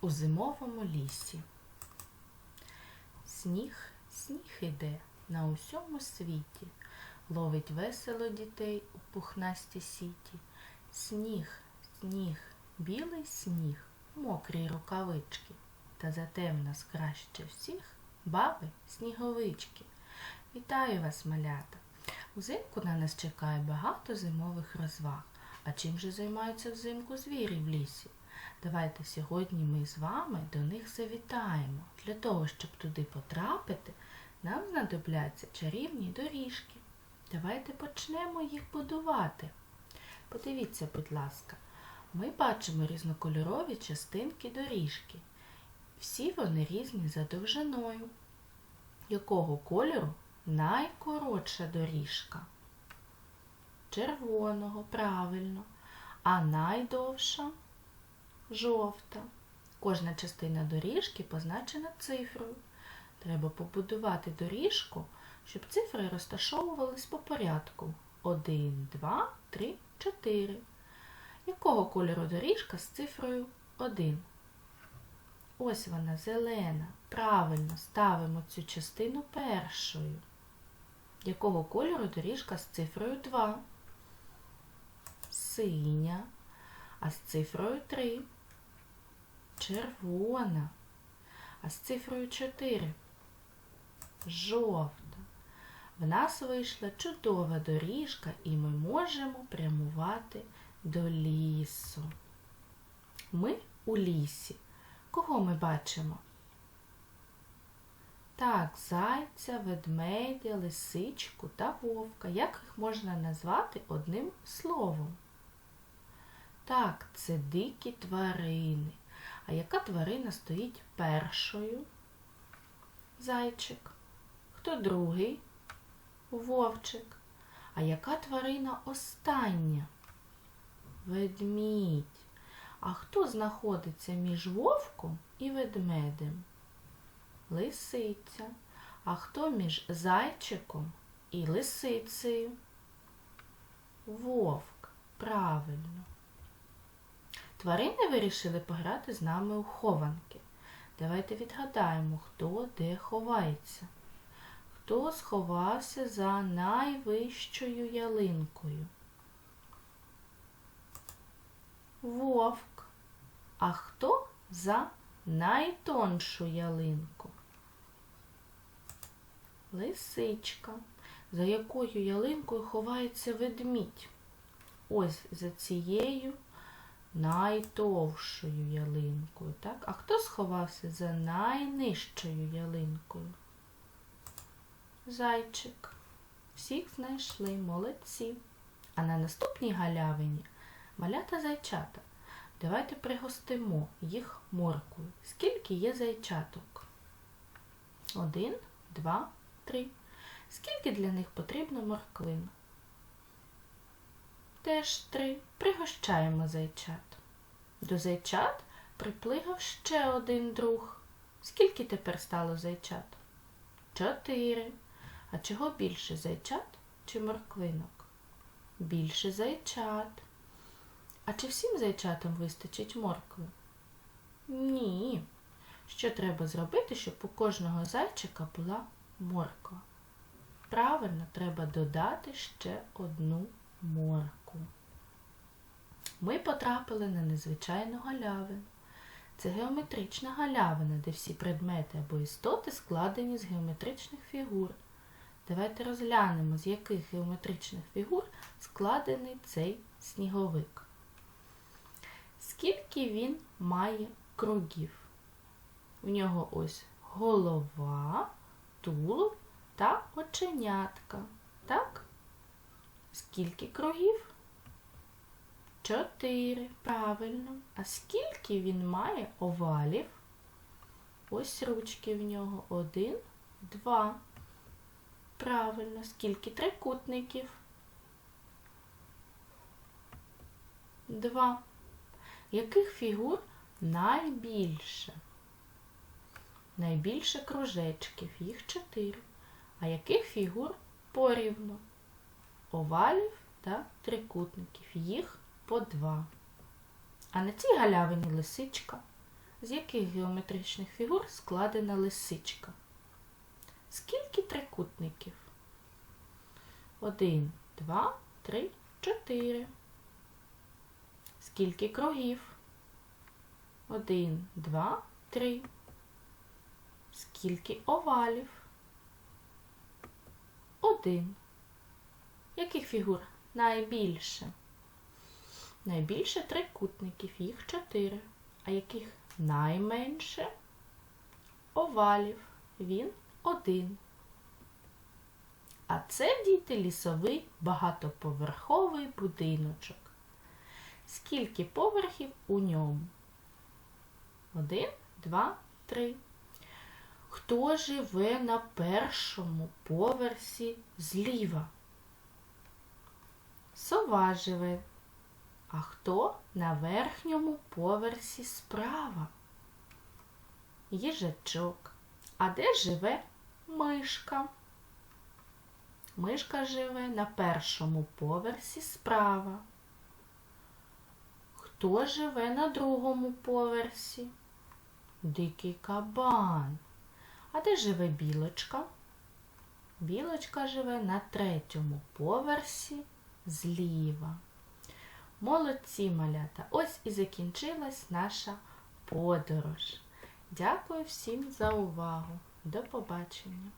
у зимовому лісі. Сніг, сніг іде на усьому світі, ловить весело дітей у пухнасті сіті. Сніг, сніг, білий сніг, мокрі рукавички, та зате в нас краще всіх баби сніговички. Вітаю вас, малята! Узимку на нас чекає багато зимових розваг. А чим же займаються взимку звірі в лісі? Давайте сьогодні ми з вами до них завітаємо. Для того, щоб туди потрапити, нам знадобляться чарівні доріжки. Давайте почнемо їх будувати. Подивіться, будь ласка, ми бачимо різнокольорові частинки доріжки. Всі вони різні за довжиною. Якого кольору найкоротша доріжка? Червоного, правильно, а найдовша жовта. Кожна частина доріжки позначена цифрою. Треба побудувати доріжку, щоб цифри розташовувались по порядку. 1, 2, 3, 4. Якого кольору доріжка з цифрою 1? Ось вона зелена. Правильно ставимо цю частину першою. Якого кольору доріжка з цифрою 2? Синя. А з цифрою 3 червона. А з цифрою 4 жовта. В нас вийшла чудова доріжка, і ми можемо прямувати до лісу. Ми у лісі. Кого ми бачимо? Так, зайця, ведмедя, лисичку та вовка. Як їх можна назвати одним словом? Так, це дикі тварини. А яка тварина стоїть першою? Зайчик. Хто другий? Вовчик. А яка тварина остання? Ведмідь. А хто знаходиться між вовком і ведмедем? Лисиця. А хто між зайчиком і лисицею? Вовк. Правильно. Тварини вирішили пограти з нами у хованки. Давайте відгадаємо, хто де ховається. Хто сховався за найвищою ялинкою? Вовк. А хто за найтоншу ялинку? Лисичка. За якою ялинкою ховається ведмідь? Ось за цією найтовшою ялинкою. Так? А хто сховався за найнижчою ялинкою? Зайчик. Всіх знайшли, молодці. А на наступній галявині малята зайчата. Давайте пригостимо їх моркою. Скільки є зайчаток? Один, два, три. Скільки для них потрібно морквин? Теж три. Пригощаємо зайчат. До зайчат приплигав ще один друг. Скільки тепер стало зайчат? Чотири. А чого більше зайчат чи морквинок? Більше зайчат. А чи всім зайчатам вистачить моркви? Ні. Що треба зробити, щоб у кожного зайчика була морква? Правильно, треба додати ще одну морку. Ми потрапили на незвичайну галявину. Це геометрична галявина, де всі предмети або істоти складені з геометричних фігур. Давайте розглянемо, з яких геометричних фігур складений цей сніговик. Скільки він має кругів? В нього ось голова, тулуб та оченятка. Так? Скільки кругів? Чотири. Правильно. А скільки він має овалів? Ось ручки в нього. Один, два. Правильно. Скільки трикутників? Два. Яких фігур найбільше? Найбільше кружечків, їх чотири. А яких фігур порівну? Овалів та трикутників, їх по два. А на цій галявині лисичка. З яких геометричних фігур складена лисичка? Скільки трикутників? Один, два, три, чотири. Скільки кругів? Один, два, три. Скільки овалів? Один. Яких фігур найбільше? Найбільше трикутників, їх чотири. А яких найменше? Овалів. Він один. А це діти лісовий багатоповерховий будиночок. Скільки поверхів у ньому? Один, два, три. Хто живе на першому поверсі зліва? Сова живе. А хто на верхньому поверсі справа? Їжачок. А де живе мишка? Мишка живе на першому поверсі справа. Хто живе на другому поверсі? Дикий кабан. А де живе білочка? Білочка живе на третьому поверсі зліва. Молодці малята! Ось і закінчилась наша подорож. Дякую всім за увагу. До побачення!